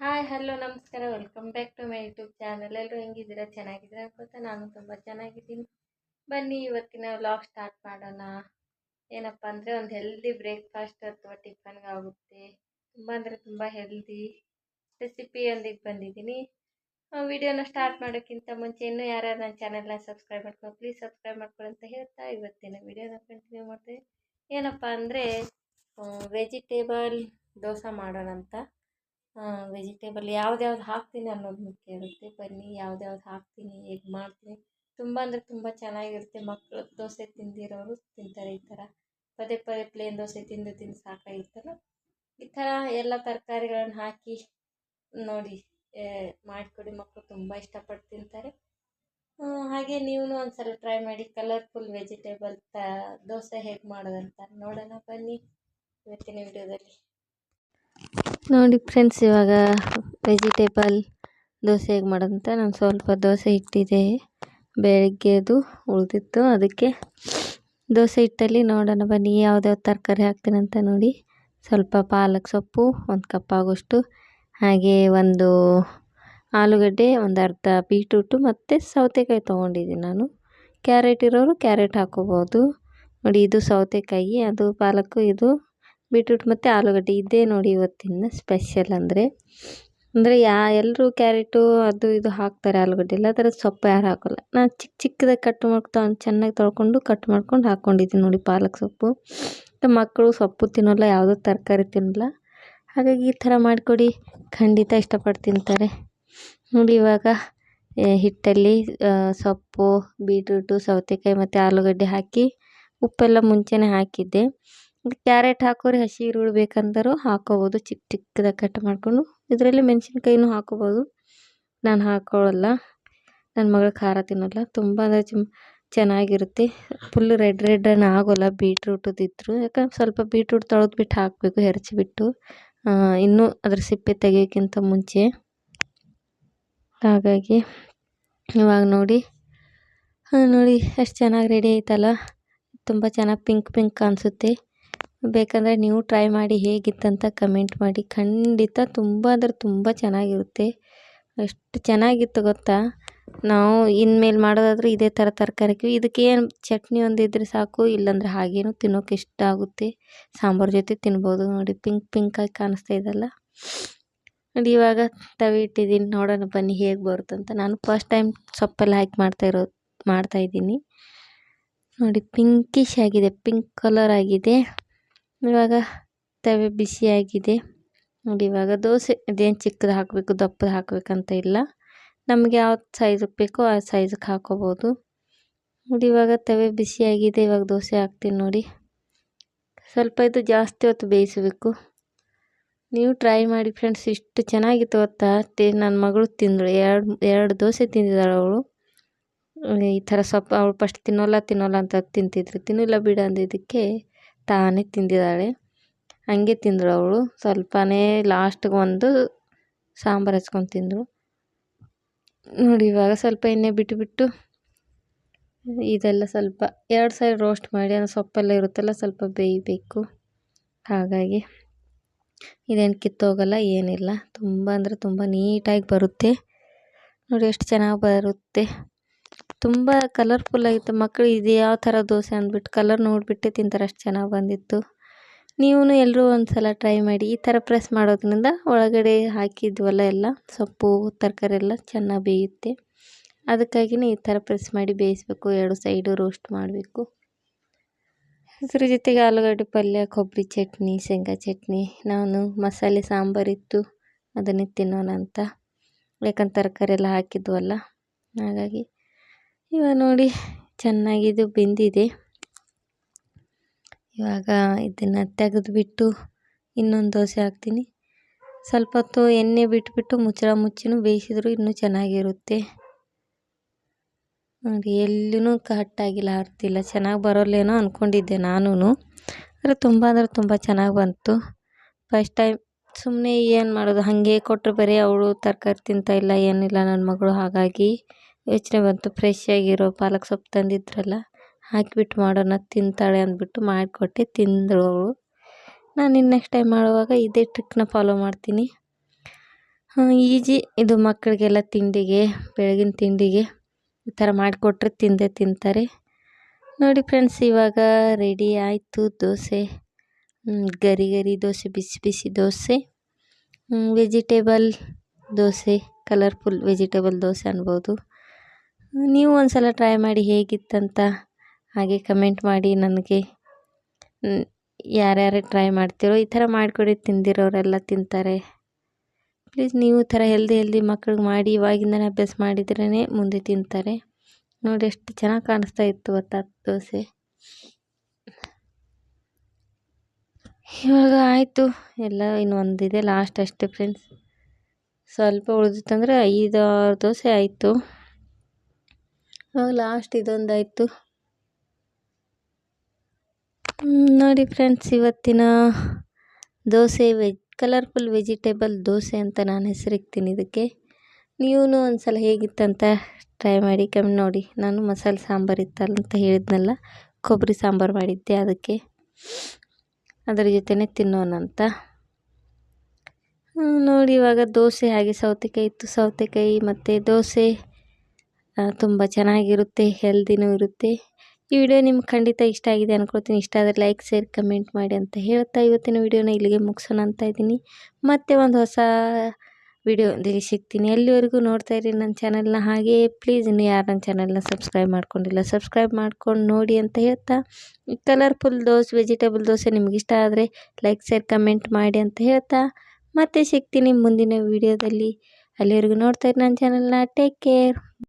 Hi hello ನಮಸ್ಕಾರ. Welcome back to my YouTube channel ಎಲ್ಲರೂ ಹೆಂಗಿದ್ದೀರಾ? ಚೆನ್ನಾಗಿದ್ದೀರಾ ಅನ್ಕೋತ ನಾನು ತುಂಬ ಚೆನ್ನಾಗಿದ್ದೀನಿ. ಬನ್ನಿ, ಇವತ್ತಿನ ವ್ಲಾಗ್ ಸ್ಟಾರ್ಟ್ ಮಾಡೋಣ. ಏನಪ್ಪ ಅಂದರೆ ಒಂದು ಹೆಲ್ದಿ ಬ್ರೇಕ್ಫಾಸ್ಟ್ ಅಥವಾ ಟಿಫನ್ಗಾಗುತ್ತೆ ತುಂಬ ಅಂದರೆ ತುಂಬ ಹೆಲ್ದಿ ರೆಸಿಪಿಯೊಂದಿಗೆ ಬಂದಿದ್ದೀನಿ. ವಿಡಿಯೋನ ಸ್ಟಾರ್ಟ್ ಮಾಡೋಕ್ಕಿಂತ ಮುಂಚೆ ಇನ್ನೂ ಯಾರ್ಯಾರು ನನ್ನ ಚಾನಲ್ನ ಸಬ್ಸ್ಕ್ರೈಬ್ ಮಾಡ್ಕೊ ಪ್ಲೀಸ್ ಸಬ್ಸ್ಕ್ರೈಬ್ ಮಾಡ್ಕೊಳ್ಳಿ ಅಂತ ಹೇಳ್ತಾ ಇವತ್ತಿನ ವಿಡಿಯೋನ ಕಂಟಿನ್ಯೂ ಮಾಡ್ತೀನಿ ಏನಪ್ಪ ಅಂದರೆ ವೆಜಿಟೇಬಲ್ ದೋಸೆ ಮಾಡೋಣ ಅಂತ ವೆಜಿಟೇಬಲ್ ಯಾವ್ದ್ಯಾವ್ದು ಹಾಕ್ತೀನಿ ಅನ್ನೋದು ಮುಖ್ಯ ಇರುತ್ತೆ. ಬನ್ನಿ ಯಾವ್ದ್ಯಾವ್ದು ಹಾಕ್ತೀನಿ, ಹೇಗೆ ಮಾಡ್ತೀನಿ. ತುಂಬ ಅಂದರೆ ತುಂಬ ಚೆನ್ನಾಗಿರುತ್ತೆ. ಮಕ್ಕಳು ದೋಸೆ ತಿಂದಿರೋರು ತಿಂತಾರೆ ಈ ಥರ. ಪದೇ ಪದೇ ಪ್ಲೇನ್ ದೋಸೆ ತಿಂದು ತಿಂದು ಸಾಕಾಗಿತ್ತಲ್ಲ. ಈ ಥರ ಎಲ್ಲ ತರಕಾರಿಗಳನ್ನ ಹಾಕಿ ನೋಡಿ ಮಾಡಿಕೊಡಿ. ಮಕ್ಕಳು ತುಂಬ ಇಷ್ಟಪಟ್ಟು ತಿಂತಾರೆ. ಹಾಗೆ ನೀವು ಒಂದ್ಸಲ ಟ್ರೈ ಮಾಡಿ ಕಲರ್ಫುಲ್ ವೆಜಿಟೇಬಲ್ ತ ದೋಸೆ ಹೇಗೆ ಮಾಡೋದಂತ ನೋಡೋಣ. ಬನ್ನಿ, ಇವತ್ತಿನ ವಿಡಿಯೋದಲ್ಲಿ. ನೋಡಿ ಫ್ರೆಂಡ್ಸ್ ಇವಾಗ ವೆಜಿಟೇಬಲ್ ದೋಸೆ ಹೇಗೆ ಮಾಡೋದಂತ ನಾನು ಸ್ವಲ್ಪ ದೋಸೆ ಇಟ್ಟಿದೆ ಬೆಳಗ್ಗೆದು ಉಳಿದಿತ್ತು. ಅದಕ್ಕೆ ದೋಸೆ ಹಿಟ್ಟಲ್ಲಿ ನೋಡೋಣ ಬನ್ನಿ ಯಾವ ತರಕಾರಿ ಹಾಕ್ತೀನಿ ಅಂತ ನೋಡಿ. ಸ್ವಲ್ಪ ಪಾಲಕ್ ಸೊಪ್ಪು, ಒಂದು ಕಪ್ ಆಗೋಷ್ಟು. ಹಾಗೆ ಒಂದು ಆಲೂಗಡ್ಡೆ, ಒಂದು ಅರ್ಧ ಬೀಟ್ರೂಟು ಮತ್ತು ಸೌತೆಕಾಯಿ ತೊಗೊಂಡಿದ್ದೀನಿ ನಾನು. ಕ್ಯಾರೆಟ್ ಇರೋರು ಕ್ಯಾರೆಟ್ ಹಾಕೋಬೋದು. ನೋಡಿ ಇದು ಸೌತೆಕಾಯಿ, ಅದು ಪಾಲಕ್ಕು ಇದು ಬೀಟ್ರೂಟ್ ಮತ್ತು ಆಲೂಗಡ್ಡೆ ಇದೇ ನೋಡಿ ಇವತ್ತಿನ ಸ್ಪೆಷಲ್ ಅಂದರೆ. ಅಂದರೆ ಯಾ ಎಲ್ಲರೂ ಕ್ಯಾರೆಟು ಅದು ಇದು ಹಾಕ್ತಾರೆ ಆಲೂಗಡ್ಡೆ ಎಲ್ಲ ಥರದ ಸೊಪ್ಪು ಯಾರು ಹಾಕೋಲ್ಲ. ನಾನು ಚಿಕ್ಕ ಚಿಕ್ಕದಾಗಿ ಕಟ್ ಮಾಡ್ತಾ ಚೆನ್ನಾಗಿ ತೊಳ್ಕೊಂಡು ಕಟ್ ಮಾಡ್ಕೊಂಡು ಹಾಕ್ಕೊಂಡಿದ್ದೀನಿ ನೋಡಿ ಪಾಲಕ್ ಸೊಪ್ಪು. ಮಕ್ಕಳು ಸೊಪ್ಪು ತಿನ್ನೋಲ್ಲ, ಯಾವುದೋ ತರಕಾರಿ ತಿನ್ನಲ್ಲ. ಹಾಗಾಗಿ ಈ ಥರ ಮಾಡಿಕೊಡಿ, ಖಂಡಿತ ಇಷ್ಟಪಟ್ಟು ತಿಂತಾರೆ. ನೋಡಿ ಇವಾಗ ಹಿಟ್ಟಲ್ಲಿ ಸೊಪ್ಪು, ಬೀಟ್ರೂಟು, ಸೌತೆಕಾಯಿ ಮತ್ತು ಆಲೂಗಡ್ಡೆ ಹಾಕಿ ಉಪ್ಪೆಲ್ಲ ಮುಂಚೆನೇ ಹಾಕಿದ್ದೆ. ಕ್ಯಾರೆಟ್ ಹಾಕೋರಿ, ಹಸಿ ಈರುಳ್ಳಿ ಬೇಕಂದರೂ ಹಾಕೋಬೋದು. ಚಿಕ್ಕ ಚಿಕ್ಕದಾಗಿ ಕಟ್ ಮಾಡಿಕೊಂಡು ಇದರಲ್ಲಿ ಮೆಣಸಿನ್ಕಾಯಿನೂ ಹಾಕೋಬೋದು. ನಾನು ಹಾಕೊಳ್ಳಲ್ಲ. ನನ್ನ ಮಗಳು ಖಾರ ತಿನ್ನೋಲ್ಲ. ತುಂಬ ಅಂದರೆ ಚೆನ್ನಾಗಿರುತ್ತೆ. ಫುಲ್ ರೆಡ್ ರೆಡ್ ಆಗೋಲ್ಲ ಬೀಟ್ರೂಟದಿದ್ರು ಯಾಕಂದ್ರೆ ಸ್ವಲ್ಪ ಬೀಟ್ರೂಟ್ ತೊಳೆದ್ಬಿಟ್ಟು ಹಾಕಬೇಕು ಹೆರಚಿಬಿಟ್ಟು ಇನ್ನೂ ಅದ್ರ ಸಿಪ್ಪೆ ತೆಗಿಯೋಕ್ಕಿಂತ ಮುಂಚೆ. ಹಾಗಾಗಿ ಇವಾಗ ನೋಡಿ. ನೋಡಿ ಎಷ್ಟು ಚೆನ್ನಾಗಿ ರೆಡಿ ಆಯ್ತಲ್ಲ. ತುಂಬ ಚೆನ್ನಾಗಿ ಪಿಂಕ್ ಪಿಂಕ್ ಕಾಣಿಸುತ್ತೆ ಬೇಕಂದರೆ ನೀವು ಟ್ರೈ ಮಾಡಿ ಹೇಗಿತ್ತಂತ ಕಮೆಂಟ್ ಮಾಡಿ. ಖಂಡಿತ ತುಂಬ ಅಂದರೆ ತುಂಬ ಚೆನ್ನಾಗಿರುತ್ತೆ. ಎಷ್ಟು ಚೆನ್ನಾಗಿತ್ತು ಗೊತ್ತಾ? ನಾವು ಇನ್ಮೇಲೆ ಮಾಡೋದಾದರೆ ಇದೇ ಥರ ತರಕಾರಿ ಇದಕ್ಕೇನು ಚಟ್ನಿ ಒಂದು ಇದ್ದರೆ ಸಾಕು, ಇಲ್ಲಾಂದರೆ ಹಾಗೇನು ತಿನ್ನೋಕೆ ಇಷ್ಟ ಆಗುತ್ತೆ. ಸಾಂಬಾರು ಜೊತೆ ತಿನ್ಬೋದು. ನೋಡಿ ಪಿಂಕ್ ಪಿಂಕಾಗಿ ಕಾಣಿಸ್ತಾ ಇದೆಲ್ಲ ನೋಡಿ, ಇವಾಗ ತವಿ ಇಟ್ಟಿದ್ದೀನಿ. ನೋಡೋಣ ಬನ್ನಿ ಹೇಗೆ ಬರುತ್ತಂತ ನಾನು ಫಸ್ಟ್ ಟೈಮ್ ಸೊಪ್ಪೆಲ್ಲ ಹಾಕಿ ಮಾಡ್ತಾ ಇರೋ ಮಾಡ್ತಾಯಿದ್ದೀನಿ ನೋಡಿ ಪಿಂಕಿಶ್ ಆಗಿದೆ. ಪಿಂಕ್ ಕಲರ್ ಆಗಿದೆ. ಇವಾಗ ತವೆ ಬಿಸಿಯಾಗಿದೆ ನೋಡಿ, ಇವಾಗ ದೋಸೆ, ಅದೇನು ಚಿಕ್ಕದು ಹಾಕಬೇಕು, ದಪ್ಪದು ಹಾಕಬೇಕಂತ ಇಲ್ಲ. ನಮಗೆ ಯಾವ ಸೈಜಿಗೆ ಬೇಕೋ ಆ ಸೈಜಿಗೆ ಹಾಕೋಬೋದು. ನೋಡಿ, ಇವಾಗ ತವೆ ಬಿಸಿಯಾಗಿದೆ ಇವಾಗ ದೋಸೆ ಹಾಕ್ತೀನಿ ನೋಡಿ. ಸ್ವಲ್ಪ ಇದು ಜಾಸ್ತಿ ಹೊತ್ತು ಬೇಯಿಸಬೇಕು. ನೀವು ಟ್ರೈ ಮಾಡಿ ಫ್ರೆಂಡ್ಸ್ ಇಷ್ಟು ಚೆನ್ನಾಗಿತ್ತು ಗೊತ್ತಾ? ನನ್ನ ಮಗಳು ತಿಂದಳು, ಎರಡು ಎರಡು ದೋಸೆ ತಿಂದಿದ್ದಾಳೆ ಅವಳು. ಈ ಥರ ಸೊಪ್ಪು ಅವಳು ಫಸ್ಟ್ ತಿನ್ನೋಲ್ಲ ತಿನ್ನೋಲ್ಲ ಅಂತ ತಿಂತಿದ್ರು. ತಿನ್ನಿಲ್ಲ ಬಿಡು ಅಂದಿದ್ದಕ್ಕೆ ತಾನೇ ತಿಂದಿದ್ದಾಳೆ. ಹಂಗೆ ತಿಂದಳು ಅವಳು. ಸ್ವಲ್ಪನೇ ಲಾಸ್ಟ್ಗೆ ಒಂದು ಸಾಂಬಾರು ಹಚ್ಕೊಂಡು ತಿಂದಳು ನೋಡಿ, ಇವಾಗ ಸ್ವಲ್ಪ ಎಣ್ಣೆ ಬಿಟ್ಟುಬಿಟ್ಟು ಇದೆಲ್ಲ ಸ್ವಲ್ಪ ಎರಡು ಸೈಡ್ ರೋಸ್ಟ್ ಮಾಡಿ ಅದು ಸೊಪ್ಪೆಲ್ಲ ಇರುತ್ತಲ್ಲ, ಸ್ವಲ್ಪ ಬೇಯಬೇಕು. ಹಾಗಾಗಿ ಇದೇನು ಕಿತ್ತೋಗಲ್ಲ, ಏನಿಲ್ಲ. ತುಂಬ ಅಂದರೆ ತುಂಬ ನೀಟಾಗಿ ಬರುತ್ತೆ. ನೋಡಿ, ಎಷ್ಟು ಚೆನ್ನಾಗಿ ಬರುತ್ತೆ. ತುಂಬ ಕಲರ್ಫುಲ್ ಆಗಿತ್ತು. ಮಕ್ಕಳು ಇದು ಯಾವ ಥರ ದೋಸೆ ಅಂದ್ಬಿಟ್ಟು ಕಲರ್ ನೋಡಿಬಿಟ್ಟೆ ತಿಂತಾರೆ ಅಷ್ಟು ಚೆನ್ನಾಗಿ ಬಂದಿತ್ತು. ನೀವು ಎಲ್ಲರೂ ಒಂದು ಸಲ ಟ್ರೈ ಮಾಡಿ ಈ ಥರ ಪ್ರೆಸ್ ಮಾಡೋದ್ರಿಂದ ಒಳಗಡೆ ಹಾಕಿದ್ವಲ್ಲ ಎಲ್ಲ, ಸೊಪ್ಪು, ತರಕಾರಿ ಎಲ್ಲ ಚೆನ್ನಾಗಿ ಬೇಯುತ್ತೆ. ಅದಕ್ಕಾಗಿಯೇ ಈ ಥರ ಪ್ರೆಸ್ ಮಾಡಿ ಬೇಯಿಸ್ಬೇಕು, ಎರಡು ಸೈಡು ರೋಸ್ಟ್ ಮಾಡಬೇಕು. ಇದ್ರ ಜೊತೆಗೆ ಆಲೂಗಡ್ಡೆ ಪಲ್ಯ, ಕೊಬ್ಬರಿ ಚಟ್ನಿ, ಶೇಂಗಾ ಚಟ್ನಿ, ನಾನು ಮಸಾಲೆ ಸಾಂಬಾರಿತ್ತು ಅದನ್ನೇ ತಿನ್ನೋಣ ಅಂತ. ಯಾಕಂದ್ರೆ ತರಕಾರಿ ಎಲ್ಲ ಹಾಕಿದ್ವಲ್ಲ, ಹಾಗಾಗಿ ಇವಾಗ ನೋಡಿ ಚೆನ್ನಾಗಿದು ಬೆಂದಿದೆ. ಇವಾಗ ಇದನ್ನು ತೆಗೆದುಬಿಟ್ಟು ಇನ್ನೊಂದು ದೋಸೆ ಹಾಕ್ತೀನಿ. ಸ್ವಲ್ಪ ಹೊತ್ತು ಎಣ್ಣೆ ಬಿಟ್ಬಿಟ್ಟು ಮುಚ್ಚಳ ಮುಚ್ಚಿನೂ ಬೇಯಿಸಿದ್ರು ಇನ್ನೂ ಚೆನ್ನಾಗಿರುತ್ತೆ. ನೋಡಿ ಎಲ್ಲೂ ಕಟ್ಟಾಗಿಲ್ಲ ಹರ್ತಿಲ್ಲ ಚೆನ್ನಾಗಿ ಬರೋಲ್ಲೇನೋ ಅಂದ್ಕೊಂಡಿದ್ದೆ ನಾನು ಆದರೆ ತುಂಬ ಅಂದರೆ ತುಂಬ ಚೆನ್ನಾಗಿ ಬಂತು. ಫಸ್ಟ್ ಟೈಮ್ ಸುಮ್ಮನೆ ಏನು ಮಾಡೋದು? ಹಾಗೆ ಕೊಟ್ಟರು ಬರೀ ಅವಳು ತರಕಾರಿ ತಿಂತಾಯಿಲ್ಲ ಏನಿಲ್ಲ ನನ್ನ ಮಗಳು ಹಾಗಾಗಿ. ಯೋಚನೆ ಬಂತು, ಫ್ರೆಶ್ ಆಗಿರೋ ಪಾಲಕ್ ಸೊಪ್ಪು ತಂದಿದ್ರಲ್ಲ, ಹಾಕಿಬಿಟ್ಟು ಮಾಡೋಣ, ತಿಂತಾಳೆ ಅಂದ್ಬಿಟ್ಟು ಮಾಡಿಕೊಟ್ಟೆ, ತಿಂದಳು. ಅವಳು ನಾನು ಇನ್ನು ನೆಕ್ಸ್ಟ್ ಟೈಮ್ ಮಾಡುವಾಗ ಇದೇ ಟ್ರಿಕ್ನ ಫಾಲೋ ಮಾಡ್ತೀನಿ. ಈಜಿ. ಇದು ಮಕ್ಕಳಿಗೆಲ್ಲ ತಿಂಡಿಗೆ, ಬೆಳಗಿನ ತಿಂಡಿಗೆ ಈ ಥರ ಮಾಡಿಕೊಟ್ರೆ ತಿಂದೇ ತಿಂತಾರೆ. ನೋಡಿ ಫ್ರೆಂಡ್ಸ್ ಇವಾಗ ರೆಡಿ ಆಯಿತು ದೋಸೆ. ಗರಿ ಗರಿ ದೋಸೆ, ಬಿಸಿ ಬಿಸಿ dosa. Vegetable dosa colourful vegetable dosa ಅನ್ಬೋದು. ನೀವು ಒಂದು ಸಲ ಟ್ರೈ ಮಾಡಿ ಹೇಗಿತ್ತಂತ ಹಾಗೆ ಕಮೆಂಟ್ ಮಾಡಿ ನನಗೆ. ಯಾರ್ಯಾರು ಟ್ರೈ ಮಾಡ್ತೀರೋ ಈ ಥರ ಮಾಡಿಕೊಡಿ, ತಿಂದಿರೋರೆಲ್ಲ ತಿಂತಾರೆ. ಪ್ಲೀಸ್ ನೀವು ಥರ ಹೆಲ್ದಿ ಹೆಲ್ದಿ ಮಕ್ಳಿಗೆ ಮಾಡಿ, ಇವಾಗಿಂದನೇ ಅಭ್ಯಾಸ ಮಾಡಿದ್ರೇ ಮುಂದೆ ತಿಂತಾರೆ. ನೋಡಿ ಎಷ್ಟು ಚೆನ್ನಾಗಿ ಕಾಣಿಸ್ತಾ ಇತ್ತು ಗೊತ್ತಾ ದೋಸೆ. ಇವಾಗ ಆಯಿತು. ಎಲ್ಲ ಇನ್ನೊಂದಿದೆ ಲಾಸ್ಟ್ ಅಷ್ಟೇ ಫ್ರೆಂಡ್ಸ್ ಸ್ವಲ್ಪ ಉಳಿದಿತ್ತಂದರೆ ಐದು ದೋಸೆ ಆಯಿತು. ಇವಾಗ ಲಾಸ್ಟ್ ಇದೊಂದಾಯಿತು. ನೋಡಿ ಫ್ರೆಂಡ್ಸ್ ಇವತ್ತಿನ dosa veg colourful vegetable dosa ಅಂತ ನಾನು ಹೆಸರಿಗ್ತೀನಿ ಇದಕ್ಕೆ. ನೀವು ಒಂದು ಸಲ ಹೇಗಿತ್ತಂತ ಟ್ರೈ ಮಾಡಿ ಕಮ್ಮಿ ನೋಡಿ. ನಾನು ಮಸಾಲೆ ಸಾಂಬಾರು ಇತ್ತಲ್ಲ ಅಂತ ಹೇಳಿದ್ನಲ್ಲ ಕೊಬ್ಬರಿ ಸಾಂಬಾರು ಮಾಡಿದ್ದೆ ಅದಕ್ಕೆ. ಅದರ ಜೊತೆನೆ ತಿನ್ನೋಣ ಅಂತ. ನೋಡಿ ಇವಾಗ ದೋಸೆ, ಹಾಗೆ ಸೌತೆಕಾಯಿ ಇತ್ತು. ಸೌತೆಕಾಯಿ ಮತ್ತು ದೋಸೆ. ತುಂಬ ಚೆನ್ನಾಗಿರುತ್ತೆ ಹೆಲ್ದಿನೂ ಇರುತ್ತೆ. ಈ ವಿಡಿಯೋ ನಿಮ್ಗೆ ಖಂಡಿತ ಇಷ್ಟ ಆಗಿದೆ ಅನ್ಕೊಳ್ತೀನಿ. ಇಷ್ಟ ಆದರೆ ಲೈಕ್ ಶೇರ್ ಕಮೆಂಟ್ ಮಾಡಿ ಅಂತ ಹೇಳ್ತಾ ಇವತ್ತಿನ ವಿಡಿಯೋನ ಇಲ್ಲಿಗೆ ಮುಗಿಸೋಣ ಅಂತ ಇದ್ದೀನಿ. ಮತ್ತೆ ಒಂದು ಹೊಸ ವಿಡಿಯೋದೊಂದಿಗೆ ಸಿಗ್ತೀನಿ. ಎಲ್ಲಿವರೆಗೂ ನೋಡ್ತಾ ಇರಿ ನನ್ನ ಚಾನಲ್ನ ಹಾಗೆ. ಪ್ಲೀಸ್ ಇನ್ನು ಯಾರು ನನ್ನ ಚಾನಲ್ನ ಸಬ್ಸ್ಕ್ರೈಬ್ ಮಾಡ್ಕೊಂಡಿಲ್ಲ ಸಬ್ಸ್ಕ್ರೈಬ್ ಮಾಡ್ಕೊಂಡು ನೋಡಿ ಅಂತ ಹೇಳ್ತಾ. ಕಲರ್ಫುಲ್ ದೋಸೆ ವೆಜಿಟೇಬಲ್ ದೋಸೆ ನಿಮ್ಗೆ ಇಷ್ಟ ಆದರೆ ಲೈಕ್ ಶೇರ್ ಕಮೆಂಟ್ ಮಾಡಿ ಅಂತ ಹೇಳ್ತಾ. ಮತ್ತೆ ಸಿಗ್ತೀನಿ ಮುಂದಿನ ವಿಡಿಯೋದಲ್ಲಿ ಅಲ್ಲಿವರೆಗೂ ನೋಡ್ತಾ ಇರಿ ನನ್ನ ಚಾನಲ್ನ ಟೇಕ್ ಕೇರ್